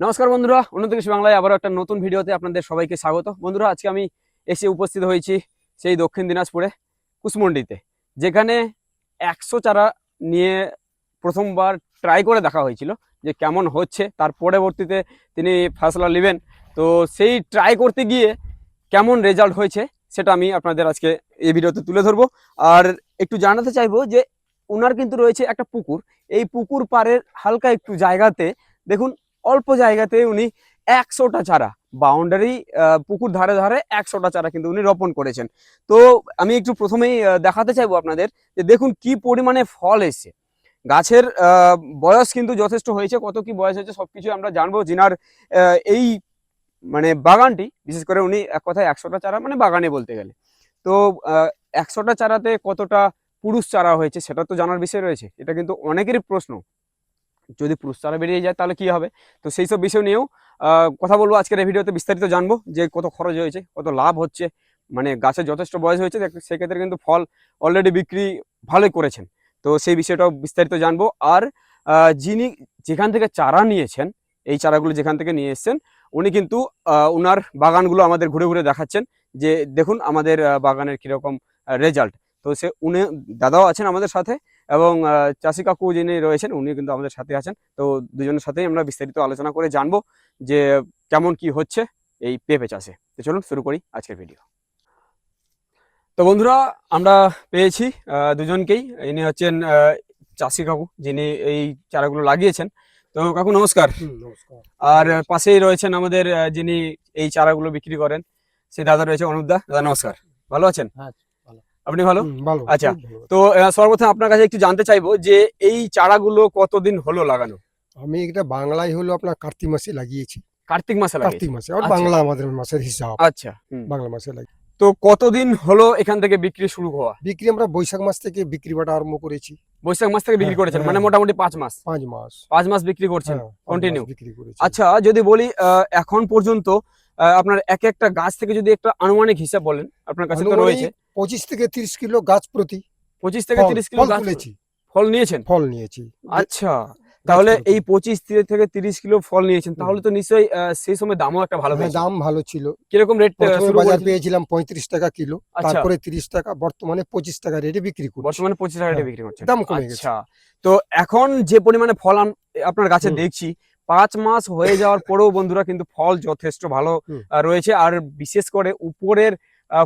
নমস্কার বন্ধুরা উন্নত কৃষি বাংলায় আবারও একটা নতুন ভিডিওতে আপনাদের সবাইকে স্বাগত। বন্ধুরা, আজকে আমি এসে উপস্থিত হয়েছি সেই দক্ষিণ দিনাজপুরে কুসমন্ডিতে যেখানে একশো চারা নিয়ে প্রথমবার ট্রাই করে দেখা হয়েছিল যে কেমন হচ্ছে। তার পরবর্তীতে তিনি ফয়সলা নেবেন। তো সেই ট্রাই করতে গিয়ে কেমন রেজাল্ট হয়েছে সেটা আমি আপনাদের আজকে এই ভিডিওতে তুলে ধরবো। আর একটু জানাতে চাইব যে ওনার কিন্তু রয়েছে একটা পুকুর। এই পুকুর পাড়ের হালকা একটু জায়গাতে, দেখুন অল্প জায়গাতে উনি একশোটা চারা বাউন্ডারি পুকুর ধারে ধারে একশোটা চারা কিন্তু উনি রোপণ করেছেন। তো আমি একটু প্রথমেই দেখাতে চাইব আপনাদের যে দেখুন কি পরিমাণে ফল এসছে। গাছের বয়স কিন্তু যথেষ্ট হয়েছে, কত কি বয়স হয়েছে সবকিছু আমরা জানব। জিনার এই মানে বাগানটি, বিশেষ করে উনি এক কথায় একশোটা চারা মানে বাগানে বলতে গেলে। তো একশোটা চারাতে কতটা পুরুষ চারা হয়েছে সেটা তো জানার বিষয় রয়েছে। এটা কিন্তু অনেকেরই প্রশ্ন। যদি পুরুষ চারা বেরিয়ে যায়, তাহলে কি হবে? তো সেই সব বিষয় নিয়েও কথা বলব। আজকের এই ভিডিওতে বিস্তারিত জানব যে কত খরচ হয়েছে, কত লাভ হচ্ছে মানে গাছের যথেষ্ট বয়স হয়েছে সেক্ষেত্রে কিন্তু ফল অলরেডি বিক্রি ভালোই করেছেন। তো সেই বিষয়টাও বিস্তারিত জানব। আর যিনি যেখান থেকে চারা নিয়েছেন, এই চারাগুলো যেখান থেকে নিয়ে এসেছেন, উনি কিন্তু ওনার বাগানগুলো আমাদের ঘুরে ঘুরে দেখাচ্ছেন যে, দেখুন আমাদের বাগানের কীরকম রেজাল্ট তো সে, উনি, দাদাও আছেন আমাদের সাথে এবং চাষি কাকু যিনি রয়েছেন উনি কিন্তু আমাদের সাথে আছেন। তো দুজনের সাথেই আমরা বিস্তারিত আলোচনা করে জানব যে কেমন কি হচ্ছে এই পেঁপে চাষে। তো চলুন শুরু করি আজকের ভিডিও। তো বন্ধুরা আমরা পেয়েছি দুজনকেই। ইনি হচ্ছেন চাষি কাকু যিনি এই চারাগুলো লাগিয়েছেন। তো কাকু নমস্কার। আর পাশেই রয়েছেন আমাদের যিনি এই চারাগুলো বিক্রি করেন সেই দাদা রয়েছে অনুপদা দাদা নমস্কার। ভালো আছেন? হ্যাঁ। আপনি ভালো? ভালো। আচ্ছা। তো সর্বপ্রথম আপনার কাছে একটু জানতে চাইব যে এই চারাগুলো কতদিন হলো লাগানো? আমি এটা বাংলায় হলো আপনার কার্তিক মাসে লাগিয়েছি। কার্তিক মাসে কার্তিক মাসে আর আচ্ছা। বাংলা আমাদের মাসের হিসাব। আচ্ছা বাংলা মাসে লাগি তো কতদিন হলো এখান থেকে বিক্রি শুরু হওয়া? বিক্রি আমরা বৈশাখ মাস থেকে বিক্রি বাটা আরম্ভ করেছি। বৈশাখ মাস থেকে বিক্রি হ্যাঁ, করেছেন হ্যাঁ। মানে মোটামুটি পাঁচ মাস। পাঁচ মাস। পাঁচ মাস বিক্রি করছেন হ্যাঁ, করেছি। আচ্ছা যদি বলি এখন পর্যন্ত আপনার এক একটা গাছ থেকে যদি একটা আনুমানিক হিসাব বলেন আপনার কাছে তো রয়েছে। পঁচিশ থেকে তিরিশ কিলো গাছ প্রতি পঁচিশ থেকে তিরিশ কিলো গাছ তুলেছি। ফল নিয়েছেন? ফল নিয়েছি। আচ্ছা তাহলে এই পঁচিশ থেকে তিরিশ কিলো ফল নিয়েছেন তাহলে তো নিশ্চয়ই সেই সময় দামও একটা ভালো হ্যাঁ, দাম ভালো ছিল। কীরকম রেট বাজার পেয়েছিলাম পঁয়ত্রিশ টাকা কিলো আচ্ছা। তারপরে তিরিশ টাকা বর্তমানে পঁচিশ টাকা রেটে বিক্রি করছি। বর্তমানে পঁচিশ টাকা রেটে হ্যাঁ, বিক্রি করছেন। দাম কমে গেছে। আচ্ছা তো এখন যে পরিমাণে ফল আম- আপনার গাছে দেখছি পাঁচ মাস হয়ে যাওয়ার পরেও বন্ধুরা কিন্তু ফল যথেষ্ট ভালো রয়েছে। আর বিশেষ করে উপরের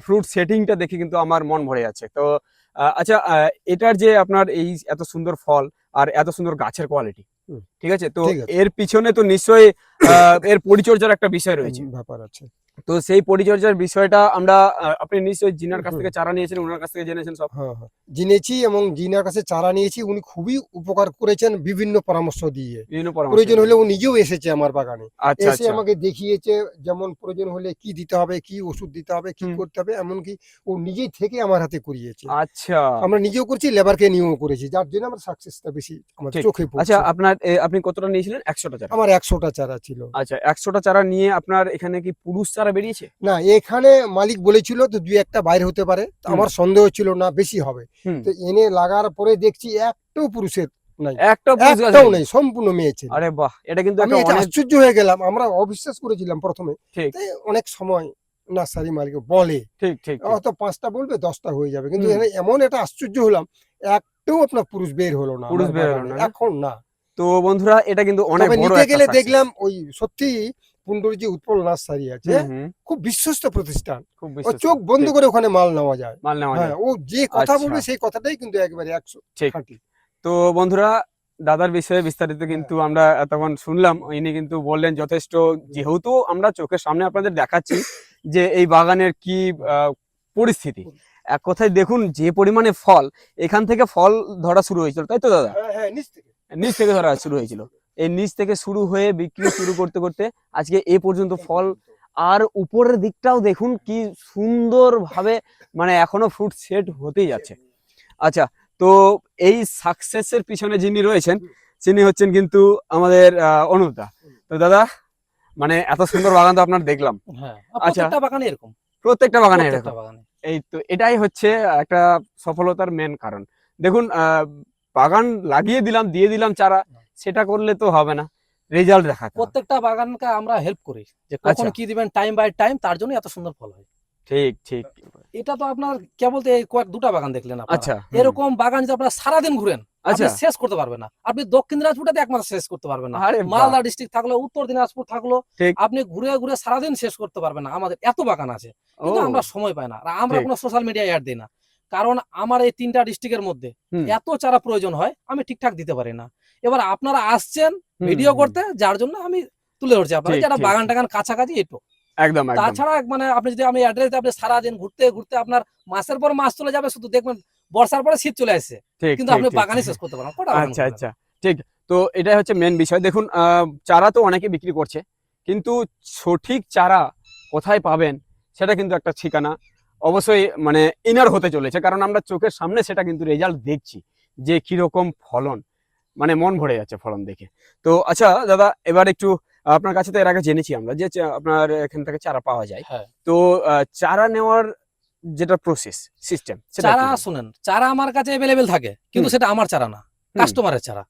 ফ্রুট সেটিংটা দেখে কিন্তু আমার মন ভরে যাচ্ছে। তো আহ, আচ্ছা আহ, এটার যে আপনার এই এত সুন্দর ফল আর এত সুন্দর গাছের কোয়ালিটি ঠিক আছে? তো এর পিছনে তো নিশ্চয়ই এর পরিচর্যার একটা বিষয় রয়েছে। ব্যাপার আছে। তো সেই পরিচর্যার বিষয়টা আমরা আপনি নিশ্চয়ই জিনার কাছ থেকে চারা নিয়েছেন ওনার কাছ থেকে জেনেছেন সব। হ্যাঁ হ্যাঁ। জেনেছি এবং জিনার কাছে চারা নিয়েছি উনি খুবই উপকার করেছেন বিভিন্ন পরামর্শ দিয়ে। প্রয়োজন হলে ও নিজেও এসেছে আমার বাগানে। আচ্ছা এসে আচ্ছা। আমাকে দেখিয়েছে যেমন প্রয়োজন হলে কি দিতে হবে কি ওষুধ দিতে হবে কি করতে হবে এমনকি ও নিজেই থেকে আমার হাতে করিয়েছে। আচ্ছা। আমরা নিজেও করছি লেবারকে নিয়েও করেছি যার জন্য আমার সাকসেসটা বেশি আমার চোখে পড়ছে। আচ্ছা আপনার আপনি কতটা নিয়েছিলেন? একশোটা চারা। আমার একশোটা চারা ছিল। আচ্ছা একশোটা চারা নিয়ে আপনার এখানে কি পুরুষ চারা বেরিয়েছে? না এখানে মালিক বলেছিল তো দুই একটা বাইরে হতে পারে। আমার সন্দেহ ছিল না বেশি হবে। তো এনে লাগার পরে দেখছি একটাও পুরুষের নাই। একটা একটাও নেই। নেই সম্পূর্ণ মেয়ে ছিল আরে বাহ এটা কিন্তু আমি আশ্চর্য হয়ে গেলাম আমরা অবিশ্বাস করেছিলাম প্রথমে। অনেক সময় নার্সারি মালিক বলে ঠিক ঠিক। হয়তো পাঁচটা বলবে দশটা হয়ে যাবে। কিন্তু এখানে এমন একটা আশ্চর্য হলাম একটাও আপনার পুরুষ বের হলো না পুরুষ বের হলো না? এখন না। তো বন্ধুরা এটা কিন্তু অনেক বড় একটা গেলে দেখলাম ওই সত্যি পুন্ডুর যে উৎপল নার্সারি আছে খুব বিশ্বস্ত প্রতিষ্ঠান। ও চোখ বন্ধ করে ওখানে মাল নেওয়া যায়। মাল নেওয়া যায়। হ্যাঁ ও যে কথা আচ্ছা। বলবে সেই কথাটাই কিন্তু একবারে একশো ঠিক। খাঁটি। তো বন্ধুরা দাদার বিষয়ে বিস্তারিত কিন্তু আমরা এতক্ষণ শুনলাম। ইনি কিন্তু বললেন যথেষ্ট। যেহেতু আমরা চোখের সামনে আপনাদের দেখাচ্ছি যে এই বাগানের কি পরিস্থিতি। এক কথায় দেখুন যে পরিমাণে ফল এখান থেকে ফল ধরা শুরু হয়েছিল তাই তো দাদা? হ্যাঁ হ্যাঁ নিচ থেকে ধরা শুরু হয়েছিল। এই নিচ থেকে শুরু হয়ে বিক্রি শুরু করতে করতে আজকে এ পর্যন্ত ফল। আর উপরের দিকটাও দেখুন কি সুন্দর ভাবে মানে এখনও ফ্রুট সেট হতেই যাচ্ছে। আচ্ছা তো এই সাকসেসের পিছনে যিনি রয়েছেন তিনি হচ্ছেন কিন্তু আমাদের আহ, অনুপদা তো দাদা মানে এত সুন্দর বাগান তো আপনার দেখলাম। হ্যাঁ আচ্ছা। প্রত্যেকটা বাগানে এরকম। প্রত্যেকটা বাগানে এরকম। এই তো এটাই হচ্ছে একটা সফলতার মেন কারণ। দেখুন আহ, বাগান লাগিয়ে দিলাম দিয়ে দিলাম চারা সেটা করলে তো হবে না। রেজাল্ট হবে। প্রত্যেকটা বাগানকে আমরা হেল্প করি যে কখন আচ্ছা। কি দিবেন টাইম বাই টাইম তার জন্য এত সুন্দর ফল হয়। ঠিক ঠিক। এটা তো আপনার কেবল তো এই কয়েক দুটা বাগান দেখলেন। আচ্ছা এরকম বাগান যদি আপনারা সারাদিন ঘুরেন আচ্ছা। শেষ করতে পারবেন না। আপনি দক্ষিণ দিনাজপুরটাতে একমাত্র শেষ করতে পারবেন না। মালদা ডিস্ট্রিক্ট থাকল উত্তর দিনাজপুর থাকল আপনি ঘুরে ঘুরে সারাদিন শেষ করতে পারবেন না। আমাদের এত বাগান আছে কিন্তু আমরা সময় পাই না। আর আমরা কোনো সোশ্যাল মিডিয়া অ্যাড দিই না। কারণ আমার এই তিনটা ডিস্ট্রিক্টের মধ্যে এত চারা প্রয়োজন হয় আমি ঠিকঠাক দিতে পারি না। এবার আপনারা আসছেন ভিডিও করতে যার জন্য আমি তুলে ধরছি আপনারা যারা বাগান টাগান কাছাকাছি একটু একদম তাছাড়া মানে আপনি যদি আমি অ্যাড্রেস আপনি সারাদিন ঘুরতে ঘুরতে আপনার মাসের পর মাস চলে যাবে শুধু দেখবেন বর্ষার পরে শীত চলে আসছে। কিন্তু আপনি ঠিক। শেষ করতে পারেন কটা আচ্ছা আচ্ছা। ঠিক তো এটাই হচ্ছে মেন বিষয়। দেখুন আহ, চারা তো অনেকে বিক্রি করছে কিন্তু সঠিক চারা কোথায় পাবেন সেটা কিন্তু একটা ঠিকানা। অবশ্যই মানে ইনার হতে চলেছে কারণ আমরা চোখের সামনে সেটা কিন্তু রেজাল্ট দেখছি যে কীরকম ফলন মানে মন ভরে যাচ্ছে ফলন দেখে। তো আচ্ছা দাদা এবার একটু আপনার কাছে তো এর আগে জেনেছি আমরা যে আপনার এখান থেকে চারা পাওয়া যায়। হ্যাঁ। তো চারা নেওয়ার যেটা প্রসেস সিস্টেম সেটা চারা? শুনেন চারা আমার কাছে অ্যাভেলেবেল থাকে কিন্তু সেটা আমার চারা না কাস্টমারের চারা।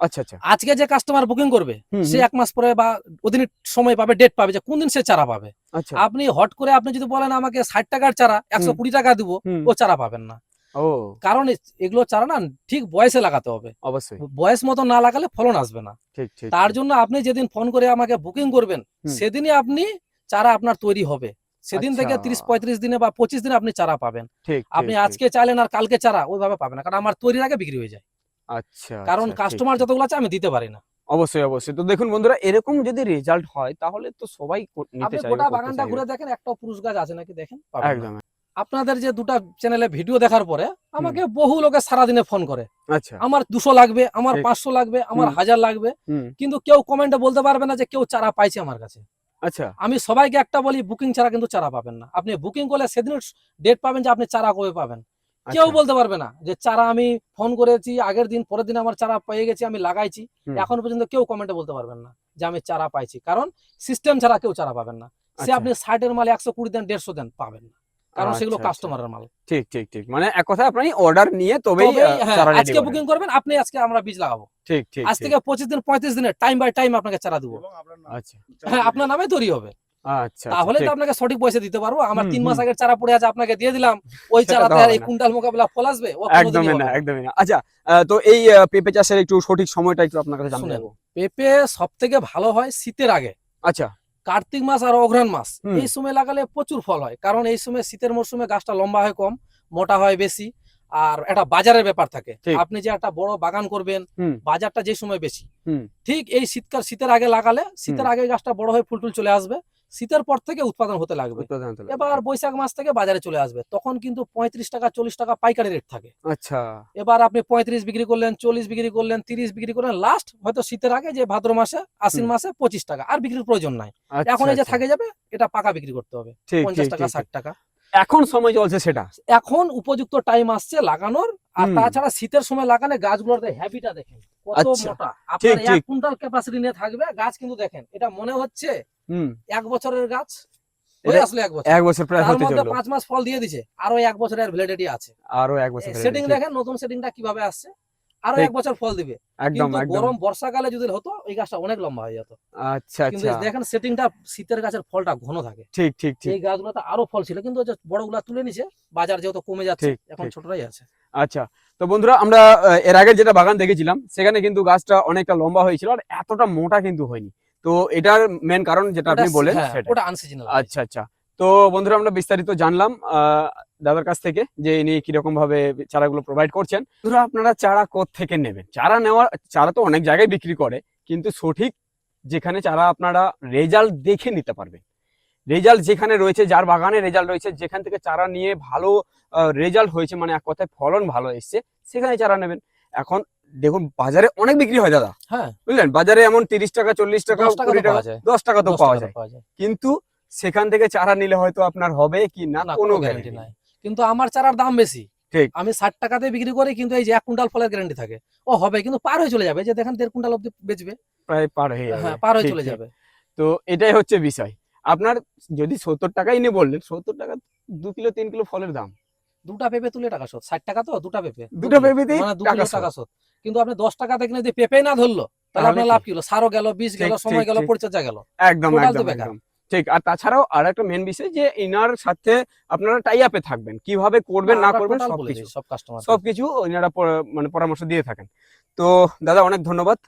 আচ্ছা আচ্ছা। আজকে যে কাস্টমার বুকিং করবে সে এক মাস পরে বা ওদিন সময় পাবে ডেট পাবে যে কোন দিন সে চারা পাবে। আচ্ছা। আপনি হট করে আপনি যদি বলেন আমাকে ষাট টাকার চারা একশো কুড়ি টাকা দিব ও চারা পাবেন না। কারণ এগুলো চারা না ঠিক বয়সে লাগাতে হবে। অবশ্যই। বয়স মতো না লাগালে ফলন আসবে না। তার জন্য আপনি যেদিন ফোন করে আমাকে বুকিং করবেন সেদিনই আপনি চারা আপনার তৈরি হবে। সেদিন থেকে আচ্ছা। তিরিশ পঁয়ত্রিশ দিনে বা পঁচিশ দিনে আপনি চারা পাবেন। আপনি। আজকে চাইলেন আর কালকে চারা ওইভাবে পাবেন না। কারণ আমার তৈরির আগে বিক্রি হয়ে যায়। আচ্ছা কারণ আচ্ছা, কাস্টমার যতগুলো আছে আমি দিতে পারি না। অবশ্যই অবশ্যই। তো দেখুন বন্ধুরা এরকম যদি রেজাল্ট হয় তাহলে তো সবাই নিতে চাইবে গোটা বাগানটা ঘুরে দেখেন একটা পুরুষ গাছ আছে নাকি দেখেন? একদম। আপনাদের যে দুটা চ্যানেলে ভিডিও দেখার পরে আমাকে বহু লোকে সারাদিনে ফোন করে। আচ্ছা। আমার দুশো লাগবে আমার। পাঁচশো লাগবে আমার। হাজার লাগবে। কিন্তু কেউ কমেন্টে বলতে পারবে না যে কেউ চারা পাইছে আমার কাছে। আচ্ছা। আমি সবাইকে একটা বলি বুকিং ছাড়া কিন্তু চারা পাবেন না। আপনি বুকিং করলে সেদিন ডেট পাবেন যে আপনি চারা কবে পাবেন। কেউ আচ্ছা, বলতে পারবে না যে চারা আমি ফোন করেছি আগের দিন পরের দিন আমার চারা পেয়ে গেছি আমি লাগাইছি। এখন পর্যন্ত কেউ কমেন্টে বলতে পারবেন না যে আমি চারা পাইছি। কারণ সিস্টেম ছাড়া কেউ চারা পাবেন না। সে আচ্ছা। আপনি ষাটের মাল একশো কুড়ি দেন দেড়শো দেন পাবেন না। কারণ সেগুলো আচ্ছা, আচ্ছা। কাস্টমারের মাল। ঠিক ঠিক ঠিক। মানে এক কথায় আপনি অর্ডার নিয়ে তবেই হ্যাঁ, আজকে বুকিং করবেন আপনি আজকে আমরা বীজ লাগাবো। ঠিক ঠিক আজ থেকে পঁচিশ দিন পঁয়ত্রিশ দিনের টাইম বাই টাইম আপনাকে চারা দেবো। আচ্ছা। হ্যাঁ আপনার নামে তৈরি হবে। আচ্ছা তাহলে আচ্ছা, তো আপনাকে সঠিক পয়সা দিতে পারব। আমার তিন মাস। আগের চারা পড়ে আছে আপনাকে দিয়ে দিলাম। ওই চারাতে আর এই কুইন্টাল মোকাবেলা ফল আসবে? একদমই না। একদমই না। আচ্ছা তো এই পেঁপে চাষের একটু সঠিক সময়টা একটু আপনার কাছে জানতে। চাইব পেঁপে সব থেকে ভালো হয় শীতের আগে। আচ্ছা। কার্তিক মাস আর অঘ্রাণ মাস। এই সময় লাগালে প্রচুর ফল হয়। কারণ এই সময় শীতের মরশুমে গাছটা লম্বা হয় কম মোটা হয় বেশি আর একটা বাজারের ব্যাপার থাকে। আপনি যে একটা বড় বাগান করবেন বাজারটা যে সময় বেশি। ঠিক এই শীতকাল শীতের আগে লাগালে শীতের আগে গাছটা বড় হয়ে ফুল টুল চলে আসবে। শীতের পর থেকে উৎপাদন হতে লাগবে। এবার বৈশাখ মাস থেকে বাজারে চলে আসবে। তখন কিন্তু পঁয়ত্রিশ টাকা চল্লিশ টাকা পাইকারি রেট থাকে। আচ্ছা। এবার আপনি পঁয়ত্রিশ বিক্রি করলেন চল্লিশ বিক্রি করলেন তিরিশ বিক্রি করলেন লাস্ট হয়তো শীতের আগে যে ভাদ্র মাসে আশ্বিন মাসে পঁচিশ টাকা। আর বিক্রির প্রয়োজন নাই। আচ্ছা, এখন এই যে আচ্ছা। থাকে যাবে এটা পাকা বিক্রি করতে হবে। পঞ্চাশ টাকা ষাট টাকা। এখন সময় চলছে সেটা। এখন উপযুক্ত টাইম আসছে লাগানোর। আর তাছাড়া শীতের সময় লাগালে গাছগুলোর হ্যাবিটা দেখেন কত আচ্ছা, মোটা। আপনার এক কুইন্টাল ক্যাপাসিটি নিয়ে থাকবে গাছ কিন্তু দেখেন এটা মনে হচ্ছে এক বছরের গাছ? এক বছর। প্রায় হতে চলল। পাঁচ মাস ফল দিয়ে দিছে আরও এক বছরের ভ্যালিডিটি আছে। আরও এক বছর সেটিং দেখেন নতুন সেটিংটা কীভাবে আসছে। আরও এক বছর ফল দিবে। একদম গরম বর্ষাকালে যদি হতো এই গাছটা অনেক লম্বা হয়ে যেত। আচ্ছা কিন্তু আচ্ছা। দেখেন সেটিংটা শীতের গাছের ফলটা ঘন থাকে। ঠিক ঠিক ঠিক। এই গাছগুলোতে আরও ফল ছিল কিন্তু বড়গুলা তুলে নিছে। বাজার যেহেতু কমে যাচ্ছে এখন। ছোটরাই আছে। আচ্ছা তো বন্ধুরা আমরা এর আগে যেটা বাগান দেখেছিলাম সেখানে কিন্তু গাছটা অনেকটা লম্বা হয়েছিল আর এতটা মোটা কিন্তু হয়নি। তো এটার মেন কারণ যেটা আপনি বলেন হ্যাঁ, ওটা আনসিজনাল আচ্ছা আচ্ছা। তো বন্ধুরা আমরা বিস্তারিত জানলাম দাদার কাছ থেকে যে ইনি কীরকম ভাবে চারাগুলো প্রোভাইড করছেন। বন্ধুরা আপনারা চারা থেকে নেবেন? চারা নেওয়ার চারা তো অনেক জায়গায় বিক্রি করে কিন্তু সঠিক যেখানে চারা আপনারা রেজাল্ট দেখে নিতে পারবেন। রেজাল্ট যেখানে রয়েছে যার বাগানে রেজাল্ট রয়েছে যেখান থেকে চারা নিয়ে ভালো রেজাল্ট হয়েছে মানে এক কথায় ফলন ভালো এসছে সেখানে চারা নেবেন। এখন দেখুন বাজারে অনেক বিক্রি হয় দাদা। হ্যাঁ। বুঝলেন? বাজারে এমন তিরিশ টাকা চল্লিশ টাকা দশ টাকা কুড়ি তো টাকা পাওয়া যায়। দশ টাকা তো পাওয়া যায় তো পাওয়া যায়। কিন্তু সেখান থেকে চারা নিলে হয়তো আপনার হবে কি না কোনো গ্যারান্টি নাই। কিন্তু আমার চারার দাম বেশি। ঠিক। আমি ষাট টাকাতে বিক্রি করি কিন্তু এই যে এক কুইন্টাল ফলের গ্যারান্টি থাকে। ও হবে কিন্তু পার হয়ে চলে যাবে। যে দেখেন দেড় কুইন্টাল অব্দি বেচবে। প্রায় পার হয়ে যাবে। হ্যাঁ পার হয়ে চলে যাবে। তো এটাই হচ্ছে বিষয়। আপনার যদি সত্তর টাকাই নিয়ে বললেন সত্তর টাকা দু কিলো তিন কিলো ফলের দাম। দুটা পেঁপে তুলে টাকা শোধ। ষাট টাকা তো দুটা পেঁপে। দুটো পেঁপেতেই মানে দু টাকা শোধ। কিন্তু আপনি দশ টাকা থেকে যদি পেঁপে না ধরলো তাহলে আপনার লাভ কি হলো? সারও গেল বীজ গেল সময় গেল। পরিচর্যা গেল। একদম একদম একদম। ঠিক আর তাছাড়াও আর একটা মেন বিষয় যে ইনার সাথে আপনারা টাই আপে থাকবেন। কীভাবে করবেন না করবেন সবকিছু সব কাস্টমার সবকিছু পর- মানে পরামর্শ দিয়ে থাকেন। তো দাদা অনেক ধন্যবাদ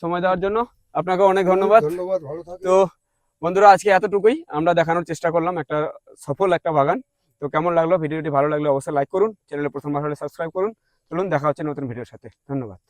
সময় দেওয়ার জন্য। আপনাকে অনেক ধন্যবাদ। ধন্যবাদ ভালো থাকবেন। তো বন্ধুরা আজকে এতটুকুই। আমরা দেখানোর চেষ্টা করলাম একটা সফল একটা বাগান। তো কেমন লাগল? ভিডিওটি ভালো লাগলে অবশ্যই লাইক করুন। চ্যানেলে প্রথমবার হলে সাবস্ক্রাইব করুন। চলুন দেখা হচ্ছে নতুন ভিডিওর সাথে। ধন্যবাদ।